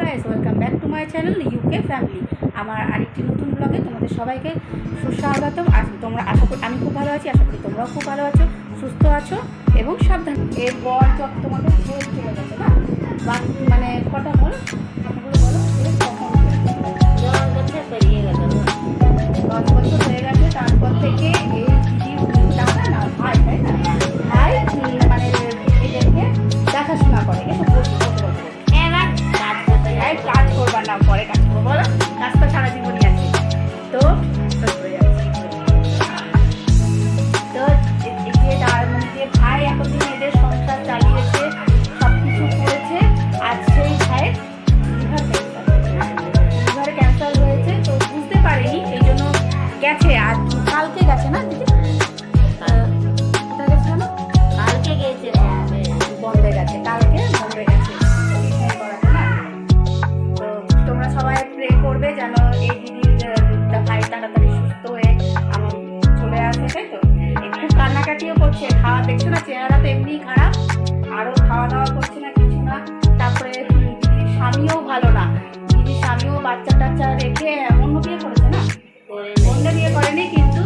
Guys welcome back to my channel UK family আমার আরেকটি নতুন ব্লগে তোমাদের সবাইকে সুস্বাগতম। তোমরা আশা করি, আমি খুব ভালো আছি, আশা করি তোমরাও খুব ভালো আছো, সুস্থ আছো এবং সাবধান। এর বর দেখছ না চেহারা তো এমনিই খারাপ। আরও খাওয়া দাওয়া করছে না, কিছু না। তারপরে দিদির স্বামীও ভালো না। দিদির স্বামীও বাচ্চা টাচ্চা রেখে অন্য বিয়ে করেছে না? অন্য বিয়ে করেনি, কিন্তু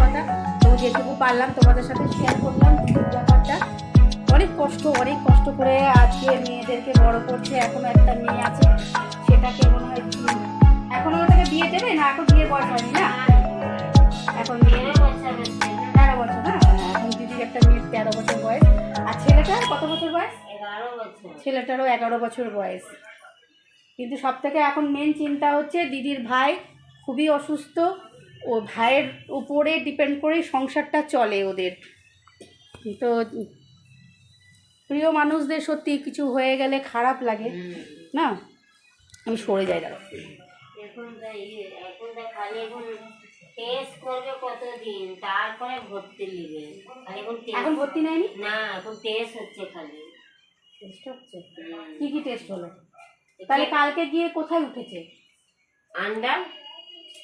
কথা। তো যেটুকু পারলাম তোমাদের সাথে শেয়ার করলাম ব্যাপারটা। অনেক কষ্ট অনেক কষ্ট করে আজকে মেয়েদেরকে বড় করছে এখনও একটা মেয়ে আছে সেটাকে মনে হয় এখনও ওটাকে বিয়ে দেবে না এখন বিয়ের বয়স হয়নি না? এখন মেয়ে তেরো বছর না, বছর এখন দিদির একটা মেয়ের তেরো বছর বয়স আর ছেলেটার কত বছর বয়স? ছেলেটারও এগারো বছর বয়স। কিন্তু সব থেকে এখন মেন চিন্তা হচ্ছে দিদির ভাই খুবই অসুস্থ ও ভাইয়ের উপরে ডিপেন্ড করেই সংসারটা চলে ওদের। তো প্রিয় মানুষদের সত্যি কিছু হয়ে গেলে খারাপ লাগে না? আমি সরে যাই দাঁড়া এখন ইয়ে, এখন খালি এখন টেস্ট করবে কতদিন? তারপরে ভর্তি নিবে। খালি এখন এখন ভর্তি নেয়নি? না এখন টেস্ট হচ্ছে খালি। টেস্ট হচ্ছে? হুম। কী কী টেস্ট হলো? তাহলে কালকে গিয়ে কোথায় উঠেছে? আন্ডার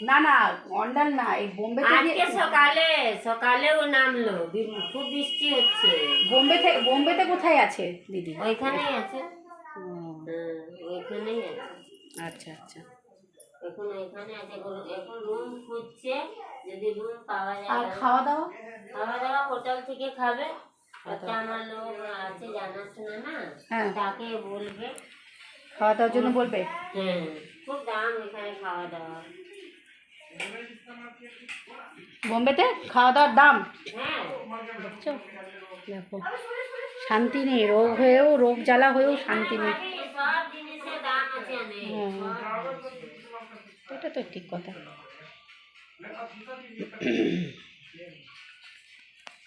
না না অন্ডাল না এই বোম্বেতে আজকে গিয়ে সকালে সকালেও নামলো। বি- খুব বৃষ্টি হচ্ছে। বোম্বে থেকে বোম্বেতে কোথায় আছে দিদি? ওইখানেই আছে। ওইখানেই আছে। আচ্ছা আচ্ছা। এখন ওইখানে আছে। এখন এখন রুম খুঁজছে যদি রুম পাওয়া যায়। আর তাহলে- খাওয়া দাওয়া? খাওয়া দাওয়া হোটেল থেকে খাবে। আমার লোক আছে জানাশোনা না হ্যাঁ। তাকে বলবে। খাওয়া দাওয়ার জন্য বলবে? হ্যাঁ খুব দাম এখানে খাওয়া দাওয়া। বোম্বেতে? খাওয়া দাওয়ার দাম? হ্যাঁ দেখো। শান্তি নেই রোগ হয়েও রোগ জ্বালা হয়েও শান্তি নেই। হ্যাঁ। এটা তো ঠিক কথা।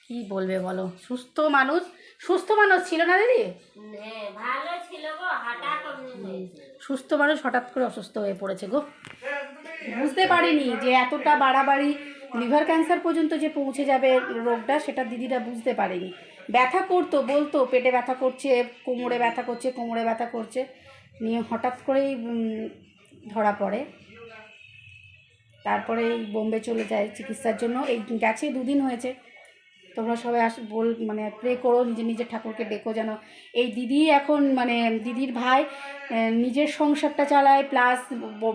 কি বলবে বলো? সুস্থ মানুষ সুস্থ মানুষ ছিল না দিদি? হ্যাঁ সুস্থ মানুষ হঠাৎ করে অসুস্থ হয়ে পড়েছে গো। বুঝতে পারেনি যে এতটা বাড়াবাড়ি লিভার ক্যান্সার পর্যন্ত যে পৌঁছে যাবে রোগটা, সেটা দিদিরা বুঝতে পারেনি। ব্যথা করতো, বলতো, পেটে ব্যথা করছে, কোমরে ব্যথা করছে, কোমরে ব্যথা করছে। নিয়ে হঠাৎ করেই ধরা পড়ে। তারপরে বোম্বে চলে যায় চিকিৎসার জন্য। এই গেছে দুদিন হয়েছে। তোমরা সবাই আস, বল মানে প্রে করো নিজে, নিজের ঠাকুরকে ডেকো যেন। এই দিদি এখন মানে দিদির ভাই নিজের সংসারটা চালায় প্লাস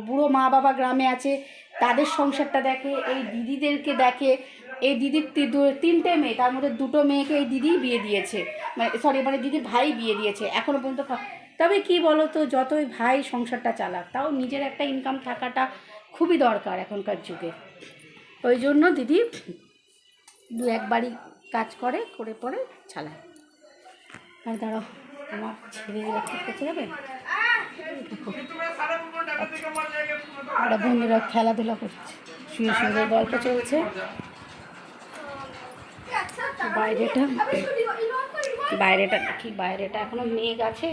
বুড়ো মা বাবা গ্রামে আছে, তাদের সংসারটা দেখে, এই দিদিদেরকে দেখে, এই দিদির তিনটে মেয়ে, তার মধ্যে দুটো মেয়েকে এই দিদি বিয়ে দিয়েছে। মানে সরি মানে দিদির ভাই বিয়ে দিয়েছে এখনও পর্যন্ত তবে কি বলো তো যতই ভাই সংসারটা চালাক, তাও নিজের একটা ইনকাম থাকাটা খুবই দরকার এখনকার যুগে। ওই জন্য দিদি দু একবারই কাজ করে করে পরে চালায়। আর দাঁড়াও, আমার ছেলে ঠিক করতে যাবে? ওরা বন্ধুরা খেলাধুলা করছে, শুয়ে শুয়ে গল্প চলছে। বাইরেটা বাইরেটা দেখি, বাইরেটা এখনও মেঘ আছে।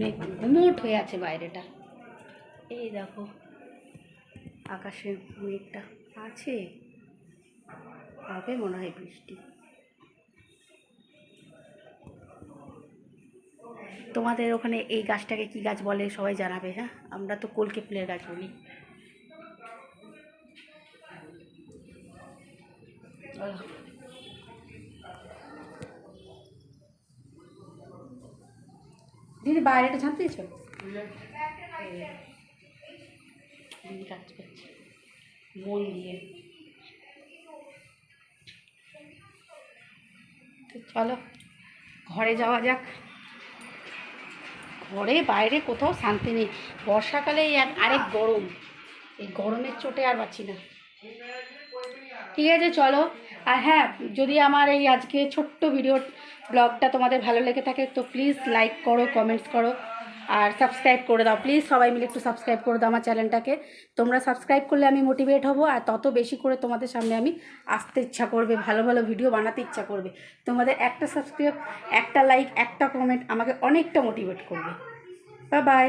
মেঘ গুমোট হয়ে আছে বাইরেটা। এই দেখো আকাশে মেঘটা আছে। হবে মনে হয় বৃষ্টি। তোমাদের ওখানে এই গাছটাকে কি গাছ বলে সবাই জানাবে হ্যাঁ? আমরা তো কলকে ফুলের গাছ বলি। দিদি বাইরেটা ঝাঁপ দিয়েছ? দিদি কাজ করছে। মন দিয়ে। তো চলো, ঘরে যাওয়া যাক। ঘরে বাইরে কোথাও শান্তি নেই। বর্ষাকালে এক আরেক গরম। এই গরমের চোটে আর পাচ্ছি না। ঠিক আছে, চলো। আর হ্যাঁ যদি আমার এই আজকে ছোট্ট ভিডিও ব্লগটা তোমাদের ভালো লেগে থাকে, তো প্লিজ লাইক করো কমেন্টস করো। আর সাবস্ক্রাইব করে দাও। প্লিজ সবাই মিলে একটু সাবস্ক্রাইব করে দাও আমার চ্যানেলটাকে তোমরা সাবস্ক্রাইব করলে আমি মোটিভেট হব আর তত বেশি করে তোমাদের সামনে আমি আসতে ইচ্ছা করবে, ভালো ভালো ভিডিও বানাতে ইচ্ছা করবে। তোমাদের একটা সাবস্ক্রাইব একটা লাইক একটা কমেন্ট আমাকে অনেকটা মোটিভেট করবে। বা বাই